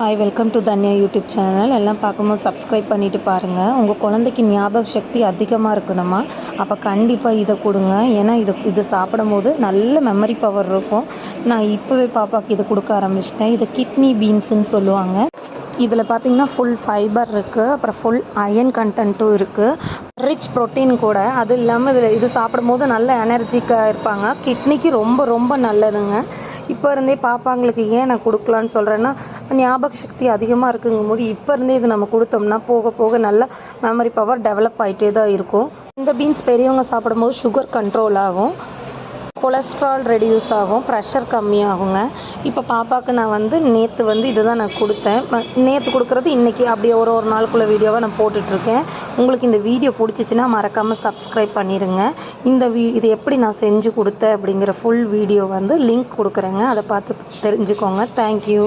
Hi welcome to Dhanya YouTube channel எல்லாம் பார்க்கும்போது subscribe பண்ணிவிட்டு பாருங்கள் உங்கள் குழந்தைக்கு ஞாபக சக்தி அதிகமாக இருக்கணுமா? அப்போ கண்டிப்பாக இதை கொடுங்க. ஏன்னா இது இது சாப்பிடும்போது நல்ல மெமரி பவர் இருக்கும். நான் இப்போவே பாப்பாவுக்கு இதை கொடுக்க ஆரம்பிச்சிட்டேன். இதை கிட்னி பீன்ஸுன்னு சொல்லுவாங்க. இதில் பார்த்தீங்கன்னா ஃபுல் ஃபைபர் இருக்குது அப்புறம் ஃபுல் அயன் கண்டென்ட்டும் இருக்குது ரிச் ப்ரோட்டீன் கூட. அது இல்லாமல் இதில் இது சாப்பிடும்போது நல்ல எனர்ஜிக்காக இருப்பாங்க. கிட்னிக்கு ரொம்ப ரொம்ப நல்லதுங்க. இப்போ இருந்தே பாப்பாங்களுக்கு ஏன் நான் கொடுக்கலான்னு சொல்கிறேன்னா ஞாபக சக்தி அதிகமாக இருக்குங்கும் போது இப்போ இருந்தே இது நம்ம கொடுத்தோம்னா போக போக நல்ல மெமரி பவர் டெவலப் ஆகிட்டே தான் இருக்கும். இந்த பீன்ஸ் பெரியவங்க சாப்பிடும்போது சுகர் கண்ட்ரோல் ஆகும். கொலஸ்ட்ரால் ரெடியூஸ் ஆகும் ப்ரெஷர் கம்மியாகுங்க. இப்போ பாப்பாவுக்கு நான் வந்து நேற்று வந்து இதுதான் நான் கொடுத்தேன். நேற்று கொடுக்குறது இன்றைக்கி அப்படியே ஒரு ஒரு நாளுக்குள்ளே வீடியோவாக நான் போட்டுட்ருக்கேன். உங்களுக்கு இந்த வீடியோ பிடிச்சிச்சின்னா மறக்காமல் சப்ஸ்கிரைப் பண்ணிடுங்க இந்த வீ இது எப்படி நான் செஞ்சு கொடுத்தேன் அப்படிங்கிற ஃபுல் வீடியோ வந்து லிங்க் கொடுக்குறேங்க. அதை பார்த்து தெரிஞ்சுக்கோங்க. தேங்க்யூ